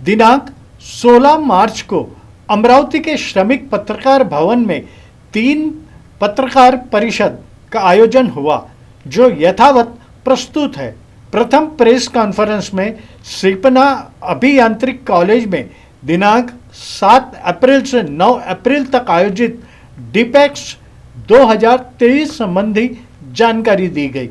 दिनांक 16 मार्च को अमरावती के श्रमिक पत्रकार भवन में तीन पत्रकार परिषद का आयोजन हुआ, जो यथावत प्रस्तुत है। प्रथम प्रेस कॉन्फ्रेंस में सिपना अभियांत्रिक कॉलेज में दिनांक 7 अप्रैल से 9 अप्रैल तक आयोजित डिपेक्स 2023 संबंधी जानकारी दी गई।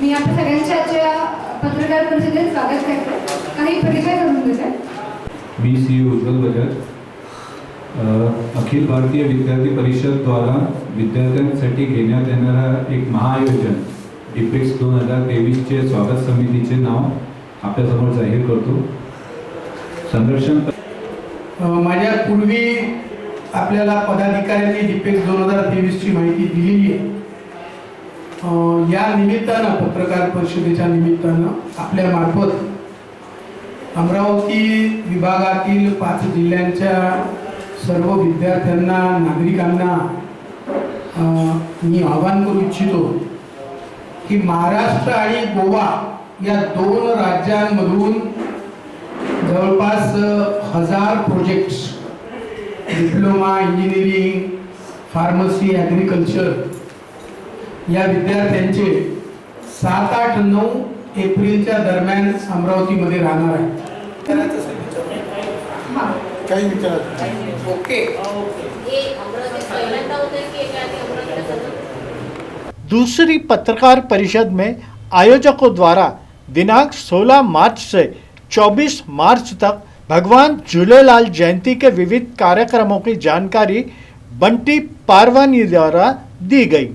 मी आपल्या सगळ्यांच्या आजच्या पत्रकार परिषदेत स्वागत करते. काही परिचय करून देते. मी सी उज्ज्वल बजाज अखिल भारतीय विद्यार्थी परिषद द्वारा विद्यार्थ्यांसाठी घेण्यात येणारा एक महाआयोजन डिपेक्स दोन हजार तेवीसचे स्वागत समितीचे नाव आपल्यासमोर जाहीर करतो. संरक्षण अ, माझ्या पूर्वी आपल्याला पदाधिकाऱ्यांनी डिपेक्स दोन हजार तेवीसची माहिती दिलेली आहे. या निमित्तानं पत्रकार परिषदेच्या निमित्तानं आपल्या मार्फत अमरावती विभागातील पाच जिल्ह्यांच्या सर्व विद्यार्थ्यांना नागरिकांना मी आवाहन करू इच्छितो की महाराष्ट्र आणि गोवा या दोन राज्यांमधून जवळपास हजार projects diploma engineering pharmacy agriculture या विद्यार्थ्यांचे सात आठ नऊ एप्रिलच्या दरम्यान अमरावतीमध्ये राहणार आहे. हाँ. काही विचारायचं ओके. अमरावती पहिल्यांदा होतंय की एका आधी अमरावतीला झालं? दूसरी पत्रकार परिषद में आयोजकों द्वारा दिनांक 16 मार्च से 24 मार्च तक भगवान झूलेलाल जयंती के विविध कार्यक्रमों की जानकारी बंटी पारवानी द्वारा दी गई।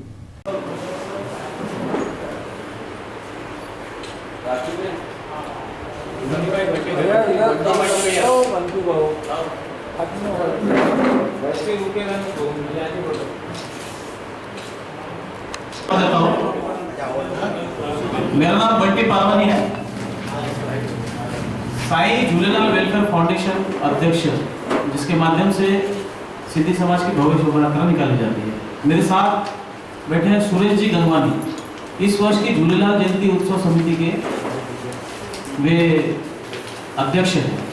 मेरा नाम बंटी पारवानी है। साई झूलेलाल वेलफेयर फाउंडेशन अध्यक्ष, जिसके माध्यम से सिद्धि समाज की भव्य शोभा यात्रा निकाली जाती है। मेरे साथ बैठे हैं सुरेश जी गंगवानी। इस वर्ष की झूलेलाल जयंती उत्सव समिति के वे अध्यक्ष हैं।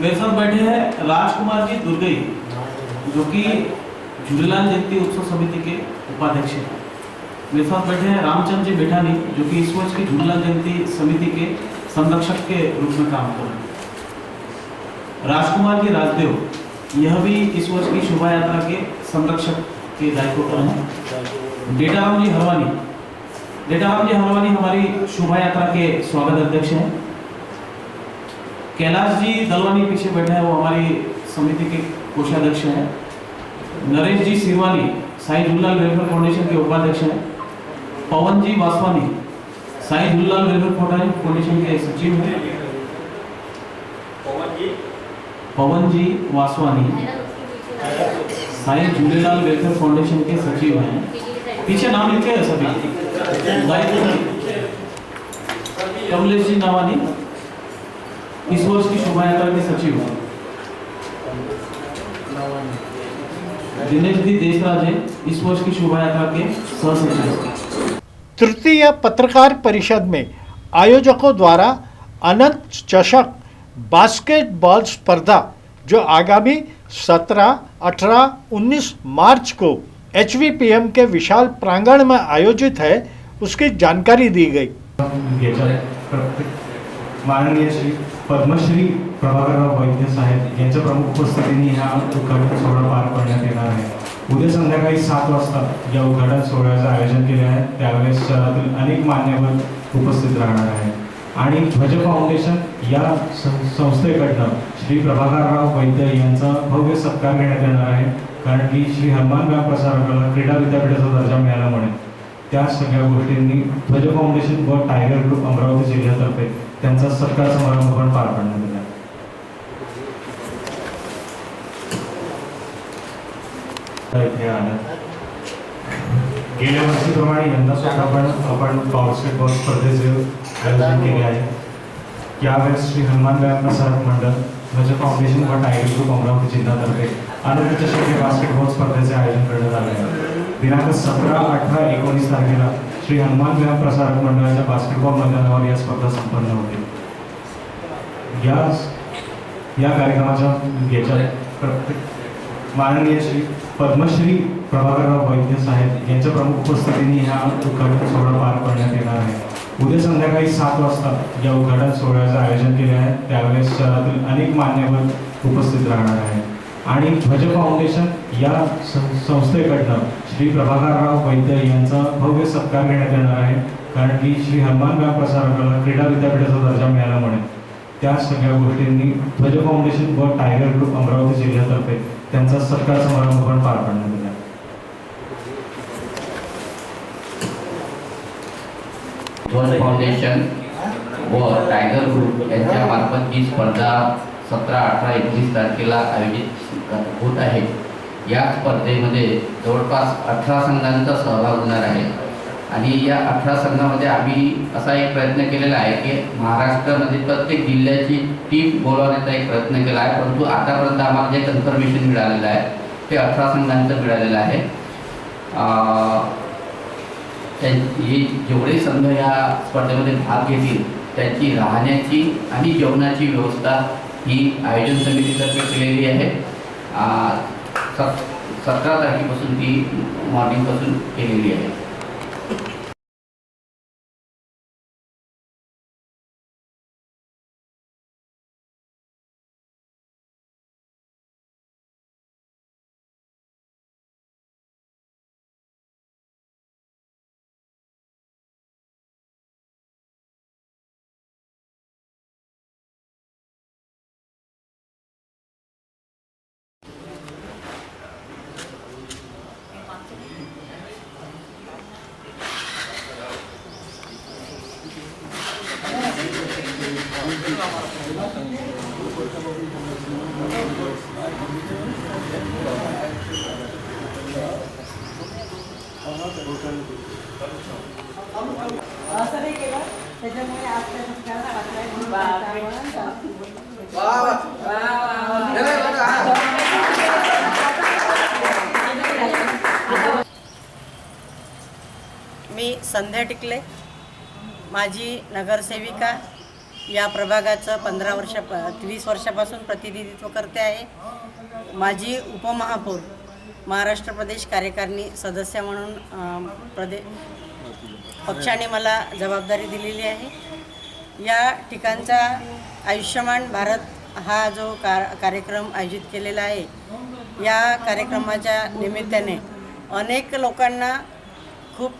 मेरे साथ बैठे हैं राजकुमार जी दुर्गई, जो कि झूलेलाल जयंती उत्सव समिति के उपाध्यक्ष हैं। मेरे साथ बैठे हैं रामचंद्र जी बेठानी जो कि इस वर्ष की झूलेलाल जयंती समिति के संरक्षक के रूप में काम कर रहे हैं। राजकुमार जी राजदेव, यह भी इस वर्ष की शोभा यात्रा के संरक्षक के दायित्व पर हैं। डेटाराम जी हरवानी डेटाराम जी हरवानी हमारी शोभा यात्रा के स्वागत अध्यक्ष हैं। कैलाश जी दलवानी पीछे बैठे हैं वो हमारी समिति के कोषाध्यक्ष हैं। नरेश जी सिरवानी साई झूललाल वेलफेयर फाउंडेशन के उपाध्यक्ष हैं। पवन जी वासवानी साई झूललाल वेलफेयर फाउंडेशन के सचिव हैं। पवन जी वासवानी साई झूलेलाल वेलफेयर फाउंडेशन के सचिव हैं। पीछे नाम लिखे हैं सभी। कमलेश जी नवानी इस वर्ष की शोभा यात्रा के सचिव हैं। दिनेश जी देशराज हैं इस वर्ष की शोभा यात्रा के सह सचिव तृतीय पत्रकार परिषद में आयोजकों द्वारा अनंत चषक बास्केटबॉल स्पर्धा जो आगामी 17, 18, 19 मार्च को एचवीपीएम के विशाल प्रांगण में आयोजित है उसकी जानकारी दी गई। माननीय श्री पद्मश्री प्रभाकरराव वैद्य साहेब यांच्या प्रमुख उपस्थितीने हा उद्घाटन सोहळा पार पाडण्यात येणार आहे. उद्या संध्याकाळी सात वाजता या उद्घाटन सोहळ्याचं आयोजन केले आहे. त्यावेळेस शहरातील अनेक मान्यवर उपस्थित राहणार आहे आणि ध्वज फाउंडेशन या संस्थेकडनं श्री प्रभाकरराव वैद्य यांचा भव्य सत्कार घेण्यात येणार आहे. कारण की श्री हनुमान व्यायाम प्रसारकाला क्रीडा विद्यापीठाचा दर्जा मिळाल्यामुळे त्या सगळ्या गोष्टींनी ध्वज फाउंडेशन व टायगर ग्रुप अमरावती जिल्ह्यातर्फे त्यांचा सत्कार समारंभ पण पार पाडण्यात आला. इथे आलं. गेल्या वर्षीप्रमाणे यंदा सुद्धा आपण आपण बास्केटबॉल स्पर्धेचे आयोजन केले आहे. यावेळेस श्री हनुमान व्यायाम प्रसारक मंडळ ध्वज फाउंडेशन व टायगर ग्रुप अमरावती जिल्ह्यातर्फे अनंत चषक बास्केटबॉल स्पर्धेचे आयोजन करण्यात आले आहे. दिनांक सतरा अठरा एकोणीस तारखेला श्री हनुमान व्यायाम प्रसारक मंडळाच्या बास्केटबॉल मैदानावर या स्पर्धा संपन्न होतील. या या कार्यक्रमाच्या याच्या प्रत्येक माननीय श्री पद्मश्री प्रभाकरराव वैद्य साहेब यांच्या प्रमुख उपस्थितीने ह्या उद्घाटन सोहळा पार पाडण्यात येणार आहे. उद्या संध्याकाळी सात वाजता या उद्घाटन सोहळ्याचं आयोजन केले आहे. त्यावेळेस शहरातील अनेक मान्यवर उपस्थित राहणार आहे आणि ध्वज फाउंडेशन या सं- संस्थेकडनं श्री प्रभाकरराव वैद्य यांचा भव्य सत्कार घेण्यात येणार आहे. कारण की श्री हनुमान प्रसारकाला क्रीडा विद्यापीठाचा दर्जा मिळाल्यामुळे त्या सगळ्या गोष्टींनी ध्वज फाउंडेशन व टायगर ग्रुप अमरावती जिल्ह्यातर्फे त्यांचा सत्कार समारंभ पण पार पाडण्यात आला. ध्वज फाउंडेशन व टायगर ग्रुप यांच्या मार्फत ही स्पर्धा सतरा अठरा एकवीस तारखेला आयोजित होत आहे. या स्पर्धेमध्ये जवळपास अठरा संघांचा सहभाग होणार आहे. आणि या अठरा संघामध्ये आम्ही असा एक प्रयत्न केलेला आहे की महाराष्ट्रामध्ये प्रत्येक जिल्ह्याची टीम बोलवण्याचा एक प्रयत्न केला आहे. परंतु आतापर्यंत आम्हाला जे कन्फर्मेशन मिळालेलं आहे ते अठरा संघांचं मिळालेलं आहे. त्यां- हे जेवढे संघ या स्पर्धेमध्ये भाग घेतील त्यांची राहण्याची आणि जेवणाची व्यवस्था ही आयोजन समितीतर्फे केलेली आहे. सात सत सतरा तारखेपासून ती मॉर्निंगपासून केलेली आहे. असं नाही केलं त्याच्यामुळे संस्काराला मी संध्या टिकले माझी नगरसेविका या प्रभागाचं पंधरा वर्ष वीस वर्षापासून प्रतिनिधित्व करते आहे. माझी उपमहापौर महाराष्ट्र प्रदेश कार्यकारिणी सदस्य म्हणून प्रदे पक्षाने मला जबाबदारी दिलेली आहे. या ठिकाणचा आयुष्यमान भारत हा जो का कार्यक्रम आयोजित केलेला आहे या कार्यक्रमाच्या निमित्ताने अनेक लोकांना खूप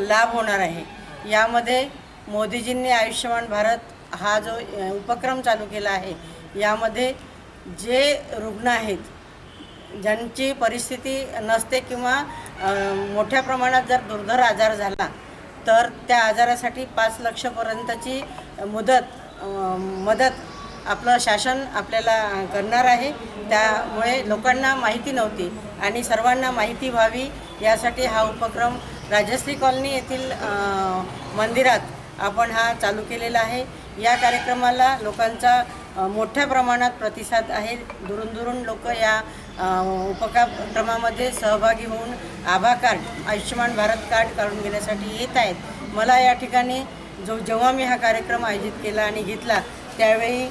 लाभ होणार आहे. यामध्ये मोदीजींनी आयुष्यमान भारत हा जो उपक्रम चालू केला आहे यामध्ये जे रुग्ण आहेत ज्यांची परिस्थिती नसते किंवा मोठ्या प्रमाणात जर दुर्धर आजार झाला तर त्या आजारासाठी पाच लक्षपर्यंतची मुदत मदत आपलं शासन आपल्याला करणार आहे. त्यामुळे लोकांना माहिती नव्हती आणि सर्वांना माहिती व्हावी यासाठी हा उपक्रम राजश्री कॉलनी येथील मंदिरात आपण हा चालू केलेला आहे. या कार्यक्रमाला लोकांचा मोठ्या प्रमाणात प्रतिसाद आहे. दुरून दुरून लोक या उपक्रमामध्ये सहभागी होऊन आभा कार्ड आयुष्यमान भारत कार्ड काढून घेण्यासाठी येत आहेत. मला या ठिकाणी जो जेव्हा मी हा कार्यक्रम आयोजित केला आणि घेतला त्यावेळी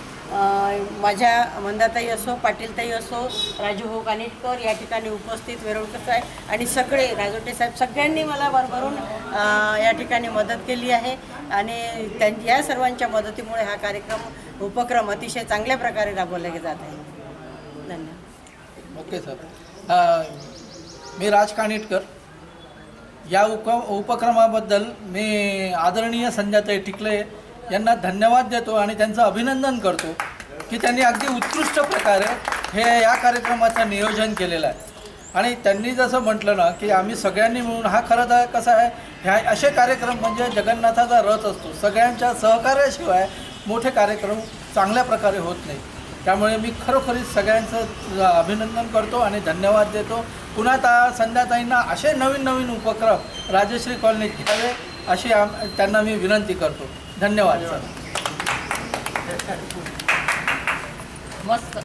माझ्या मंदाताई असो पाटीलताई असो राजू हो कानिटकर या ठिकाणी उपस्थित वेरुळकर साहेब आणि सगळे राजोटे साहेब सगळ्यांनी मला भरभरून या ठिकाणी मदत केली आहे. आणि त्यां या सर्वांच्या मदतीमुळे हा कार्यक्रम उपक्रम अतिशय चांगल्या प्रकारे राबवला जात आहे. धन्यवाद. Okay sir. मी राज कानिटकर या उप उपक्रमाबद्दल मी आदरणीय संध्याताई टिकले यांना धन्यवाद देतो आणि त्यांचं अभिनंदन करतो की त्यांनी अगदी उत्कृष्ट प्रकारे हे या कार्यक्रमाचं नियोजन केलेलं आहे. आणि त्यांनी जसं म्हटलं ना की आम्ही सगळ्यांनी मिळून हा खरं तर कसं आहे ह्या असे कार्यक्रम म्हणजे जगन्नाथाचा रथ असतो. सगळ्यांच्या सहकार्याशिवाय मोठे कार्यक्रम चांगल्या प्रकारे होत नाही. त्यामुळे मी खरोखरीच सगळ्यांचं अभिनंदन करतो आणि धन्यवाद देतो. पुन्हा ता संध्याताईंना असे नवीन नवीन उपक्रम राजश्री कॉलनीत घ्यावे अशी आम त्यांना मी विनंती करतो. धन्यवाद सर. मस्त.